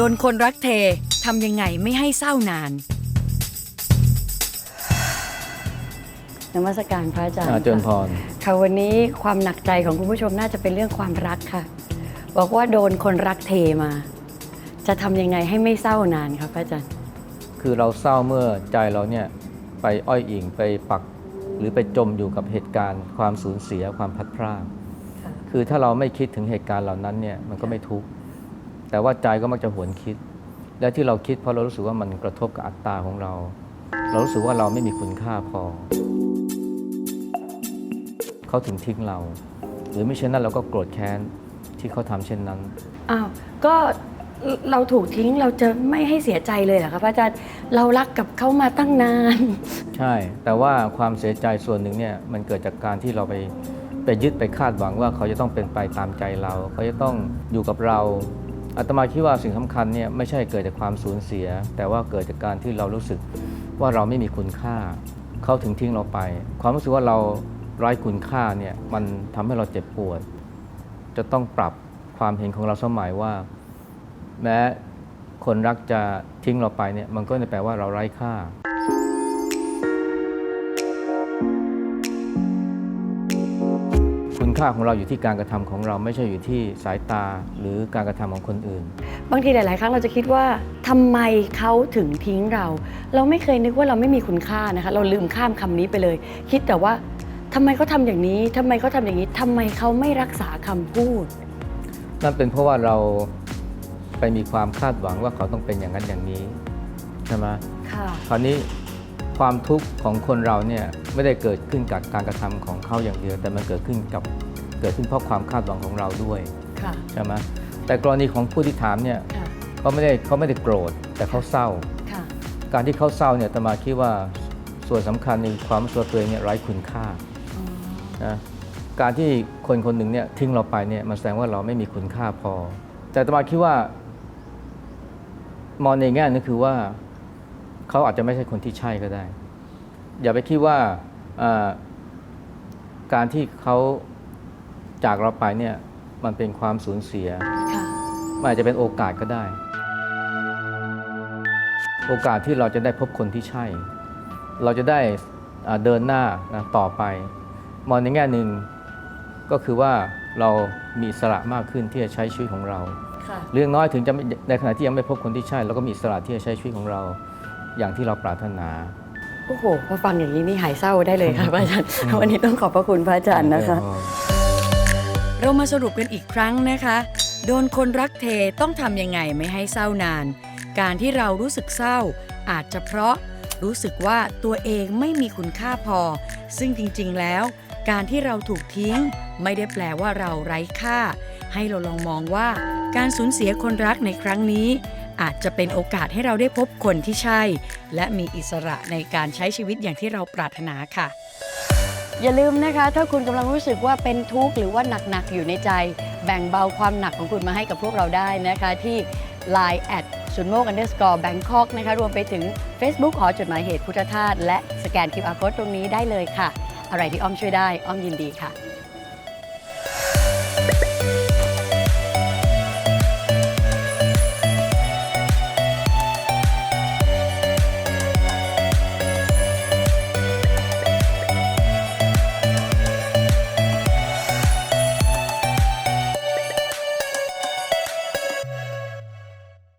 ดนคนรักเททำยังไงไม่ให้เศร้านานนมัสการพระอาจารย์อาเจริญพค่ะรค่ะวันนี้ความหนักใจของคุณผู้ชมน่าจะเป็นเรื่องความรักค่ะ บอกว่าโดนคนรักเทมา จะทำยังไงให้ไม่เศร้านานครับพระอาจารย์ คือเราเศร้าเมื่อใจเราเนี่ยไปอ้อยอิงไปปัก หรือไปจมอยู่กับเหตุการณ์ ความสูญเสียความพลัดพรากค่ะคือถ้าเราไม่คิดถึงเหตุการณ์เหล่านั้นเนี่ยมันก็ไม่ทุกข์ แต่ว่าใจก็มักจะหวนคิด และที่เราคิดเพราะเรารู้สึกว่ามันกระทบกับอัตตาของเรา เรารู้สึกว่าเราไม่มีคุณค่าพอ เขาถึงทิ้งเรา หรือไม่เช่นนั้นเราก็โกรธแค้นที่เขาทำเช่นนั้นอ้าวก็เราถูกทิ้งเราจะไม่ให้เสียใจเลยเหรอครับพระอาจารย์เรารักกับเขามาตั้งนาน ใช่ แต่ว่าความเสียใจส่วนหนึ่งเนี่ยมันเกิดจากการที่เราไปไปยึดไปคาดหวังว่าเขาจะต้องเป็นไปตามใจเรา เขาจะต้องอยู่กับเรา อาตมาคิดว่าสิ่งสำคัญเนี่ยไม่ใช่เกิดจากความสูญเสีย แต่ว่าเกิดจากการที่เรารู้สึกว่าเราไม่มีคุณค่า เขาถึงทิ้งเราไป ความรู้สึกว่าเราไร้คุณค่าเนี่ยมันทำให้เราเจ็บปวด จะต้องปรับความเห็นของเราสมัยว่า แม้คนรักจะทิ้งเราไปเนี่ยมันก็ไม่ได้แปลว่าเราไร้ค่า คุณค่าของเราอยู่ที่การกระทำของเราไม่ใช่อยู่ที่สายตาหรือการกระทำของคนอื่น บางทีหลาย ๆ ครั้งเราจะคิดว่าทำไมเขาถึงทิ้งเรา เราไม่เคยนึกว่าเราไม่มีคุณค่านะคะเราลืมข้ามคำนี้ไปเลย คิดแต่ว่าทำไมเขาทำอย่างนี้ทำไมเขาทำอย่างนี้ทำไมเขาไม่รักษาคำพูด นั่นเป็นเพราะว่าเราไปมีความคาดหวังว่าเขาต้องเป็นอย่างนั้นอย่างนี้ใช่ไหมค่ะคราวนี้ ความทุกข์ของคนเราเนี่ยไม่ได้เกิดขึ้นกับการกระทำของเขาอย่างเดียว แต่มันเกิดขึ้นกับเกิดขึ้นเพราะความคาดหวังของเราด้วยค่ะใช่ไหมแต่กรณีของผู้ที่ถามเนี่ยค่ะเขาไม่ได้เขาไม่ได้โกรธแต่เขาเศร้าค่ะการที่เขาเศร้าเนี่ยอาตมาคิดว่าส่วนสำคัญในความรู้สึกว่าตัวเองเนี่ยไร้คุณค่าอ๋อนะการที่คนคนหนึ่งเนี่ยทิ้งเราไปเนี่ยมันแสดงว่าเราไม่มีคุณค่าพอ แต่อาตมาคิดว่ามองในแง่นึงคือว่า เขาอาจจะไม่ใช่คนที่ใช่ก็ได้ อย่าไปคิดว่าอ่าการที่เขาจากเราไปเนี่ยมันเป็นความสูญเสียค่ะมันอาจจะเป็นโอกาสก็ได้ โอกาสที่เราจะได้พบคนที่ใช่ เราจะได้อ่าเดินหน้านะต่อไป มองในแง่หนึ่งก็คือว่าเรามีอิสระมากขึ้นที่จะใช้ชีวิตของเราค่ะเรื่องน้อยถึงจะไม่ในขณะที่ยังไม่พบคนที่ใช่ เราก็มีอิสระที่จะใช้ชีวิตของเรา อย่างที่เราปรารถนา โอ้โหพอฟังอย่างนี้นี่หายเศร้าได้เลยค่ะพระอาจารย์ วันนี้ต้องขอบพระคุณพระอาจารย์นะคะ เรามาสรุปกันอีกครั้งนะคะ โดนคนรักเทต้องทำยังไงไม่ให้เศร้านาน การที่เรารู้สึกเศร้า อาจจะเพราะรู้สึกว่าตัวเองไม่มีคุณค่าพอ ซึ่งจริงๆแล้ว การที่เราถูกทิ้ง ไม่ได้แปลว่าเราไร้ค่า ให้เราลองมองว่า การสูญเสียคนรักในครั้งนี้ อาจจะเป็นโอกาสให้เราได้พบคนที่ใช่ และมีอิสระในการใช้ชีวิตอย่างที่เราปรารถนาค่ะ อย่าลืมนะคะ ถ้าคุณกำลังรู้สึกว่าเป็นทุกข์หรือว่าหนัก ๆ อยู่ในใจ แบ่งเบาความหนักของคุณมาให้กับพวกเราได้นะคะที่ Line แอดสุนโมก underscore Bangkok นะคะรวมไปถึง Facebook หอจดหมายเหตุพุทธทาสและสแกน QR code ตรงนี้ได้เลยค่ะ อะไรที่อ้อมช่วยได้อ้อมยินดีค่ะ